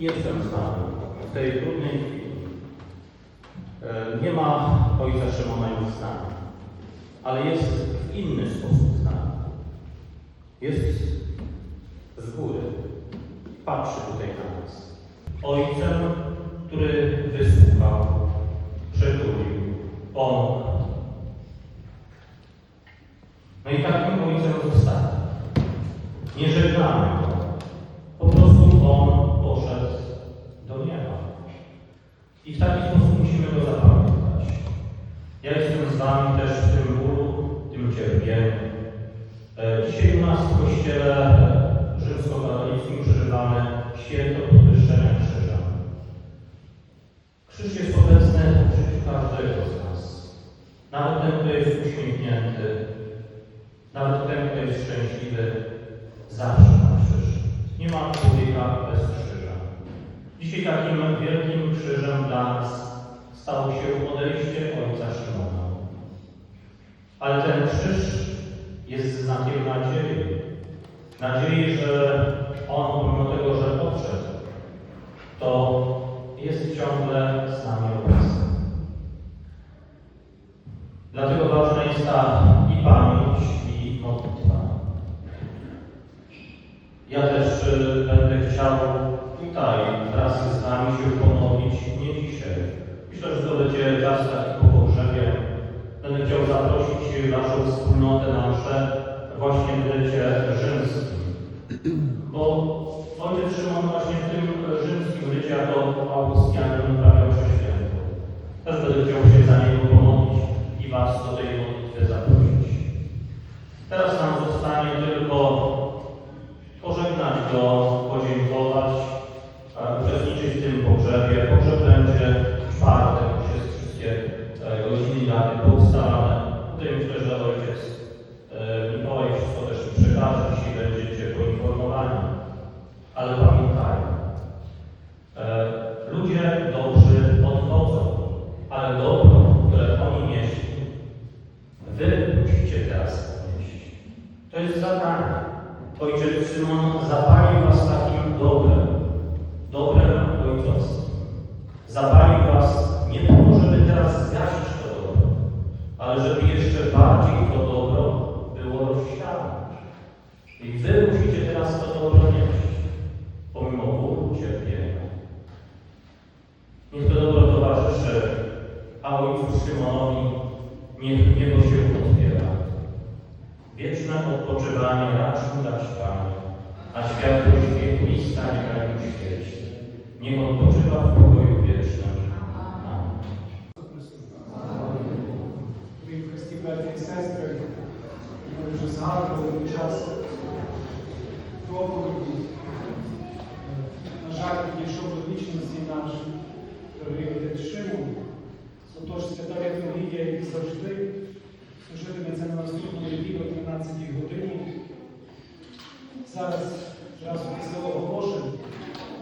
Jestem z Wami w tej trudnej chwili. E, Nie ma ojca Szymona już z nami, ale jest w inny sposób z nami. Jest z góry. Patrzy tutaj na nas. Ojcem, który wysłuchał, przytulił, pomógł. No i takim ojcem zostanie. Nie żegnamy Wami też w tym bólu, tym cierpieniu. Dzisiaj u nas w kościele rzymskokatolickim przeżywamy święto podwyższenia krzyża. Krzyż jest obecny w życiu każdego z nas. Nawet ten, kto jest uśmiechnięty, nawet ten, kto jest szczęśliwy, zawsze ma krzyż. Nie ma człowieka bez krzyża. Dzisiaj takim wielkim krzyżem dla nas stało się Ale ten krzyż jest znakiem nadziei. Nadziei, że On, pomimo tego, że odszedł, to jest ciągle z nami obecny. Dlatego ważna jest ta i pamięć, i modlitwa. Ja też y, będę chciał tutaj wraz z Wami się pomodlić, nie dzisiaj. Myślę, że to będzie czas taki po pogrzebie. Będę chciał zaprosić Waszą wspólnotę na właśnie w lecie rzymskim. Bo ojciec Szymon właśnie w tym rzymskim rycie jako Augustianin Zapalił was nie po to, żeby teraz zgasić to dobro, ale żeby jeszcze bardziej to dobro było rozsiane. I wy musicie teraz to dobro nieść, pomimo bólu, cierpienia. Niech to dobro towarzyszy, a ojcu Szymonowi niech niego się otwiera. Wieczne odpoczywanie racz mu dać a światłość wieku stanie na nim świeci. Niech on poczywa w pokoju Amen. Дорогі Христі, браті і сестри, ми вже згадували під час проповіді. На жаль, підійшов до вічності наш дорогий отець Шимон. Отож, свята літургія, як завжди, служитиметься на наступному неділю о 13 годині. Зараз, зразу після оголошень,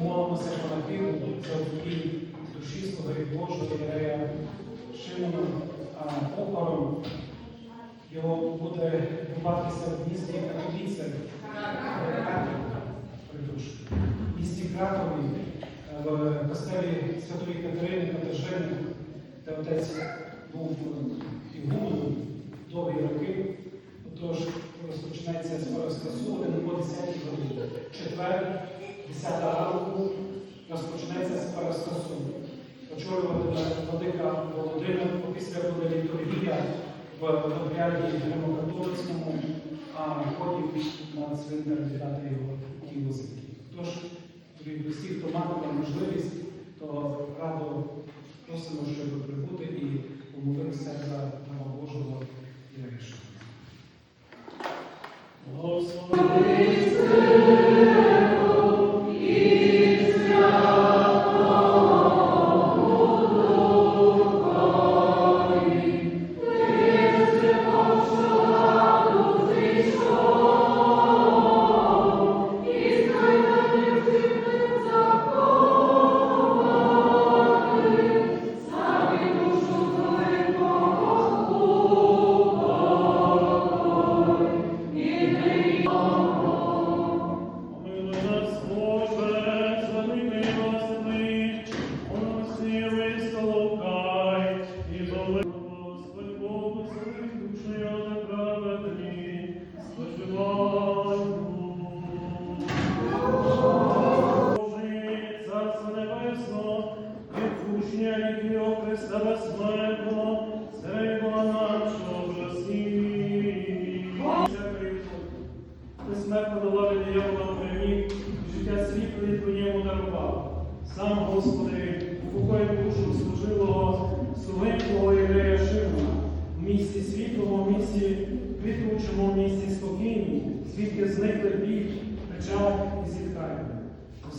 умовимося панахиду за упокій Слуги Божого Шимона а, похорон. Його буде відбуватися в місті придушу, в місті Кракові, е, в костелі Святої Катерини Катажини, де отець був ігуменом довгі роки. Отож, розпочинається з Параскасу, о 10 годині. Четвер, 10 ранку, розпочинається з Параскасу. Очолюватиме владика Володимир, після буде літургія в обряді Римокатолицькому, а потім на цвинтар віддати його тіло землі. Тож, Христі, хто матиме можливість, то радо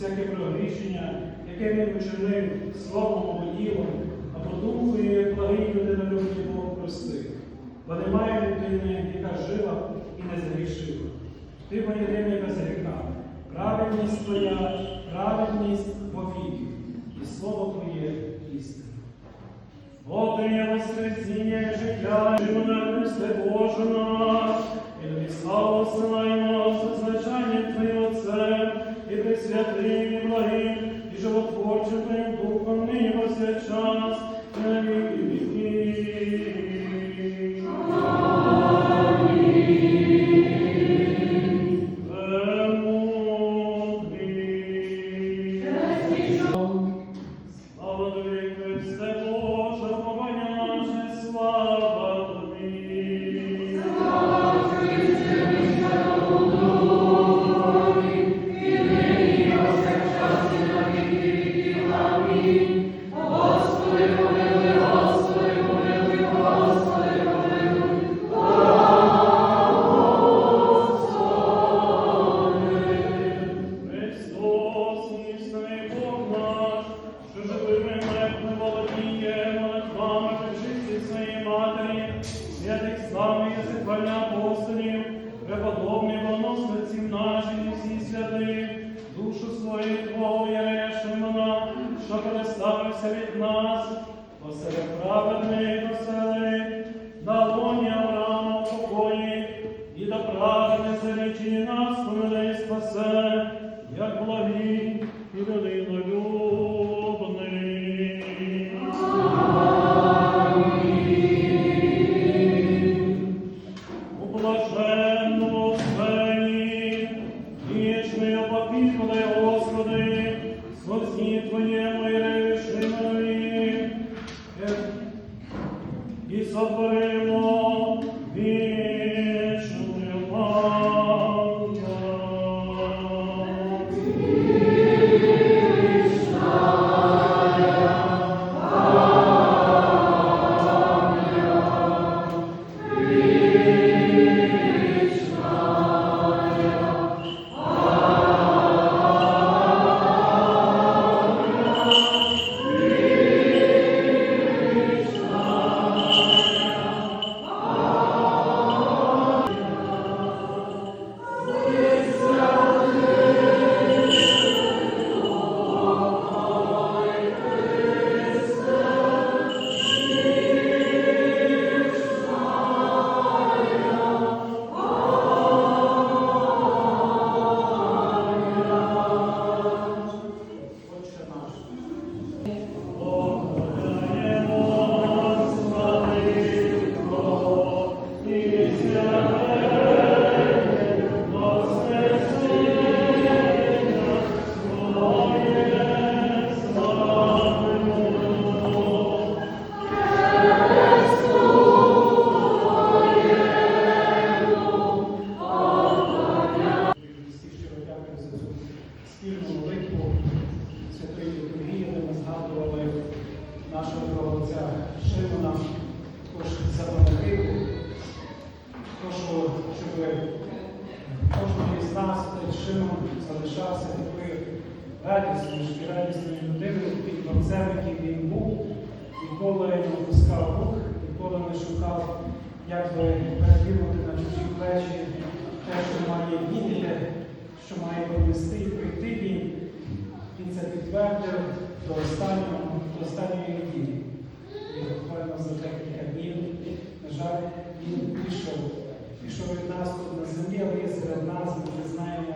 Всяке прогрішення, яке він вчинив словом або ділом, або думкою, благий людинолюбні Бог простив. Бо немає людини, яка жила і не згрішила. Ти бо єдиний без гріха. Праведність твоя, праведність повіки, і слово твоє істина. Ти воскресіння життя, і мене Христе Боже наш, і славу силаємо Із нас Шимон залишався такою радісною, радісною людиною, тим отцем, яким він був, ніколи не опускав рук, ніколи не шукав, як би перекинути на чужі плечі те, що має вміти, що має провести і пройти він. Він це підтвердив до останнього, до останньої неділі. І буквально за декілька днів, на жаль, він пішов. Пішов від нас тут на землі, є серед нас, ми знаємо,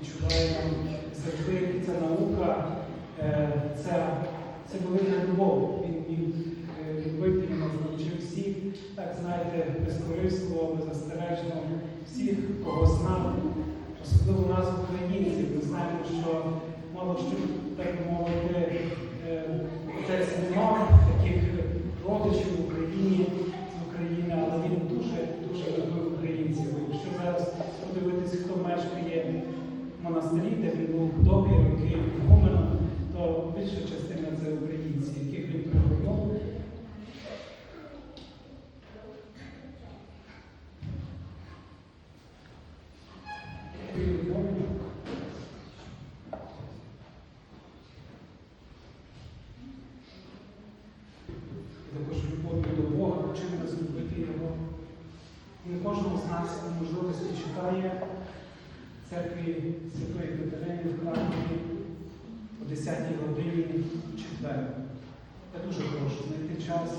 відчуваємо завжди ця наука, е, ця, це велика любов. Він він е, любити, нас навчив всіх, так знаєте, безкорисно, беззастережно, всіх, кого знав, особливо нас, українців. Ми знаємо, що мало що так мовити, е, отець не таких родичів в Україні з України, але він дуже дуже любив монастирі, де він був добрі роки гумена, то більша частина це українці, яких він приготував. Вчимо розлюбити його. Не кожного з нас можливості читає церкві Святої Катерини в Кракові о 10 годині четвер. Я дуже прошу знайти час.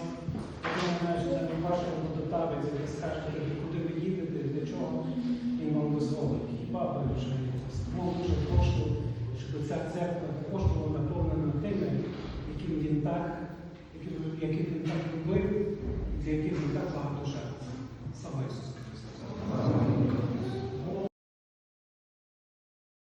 Я думаю, що не вашого водотавець, який скаже, куди ви їдете, для чого він вам дозволить. Хіба ви вже Тому дуже прошу, щоб ця церква також була наповнена тими, яким він так, яким, він так любив, для яких він так багато жертв. Слава Ісусу!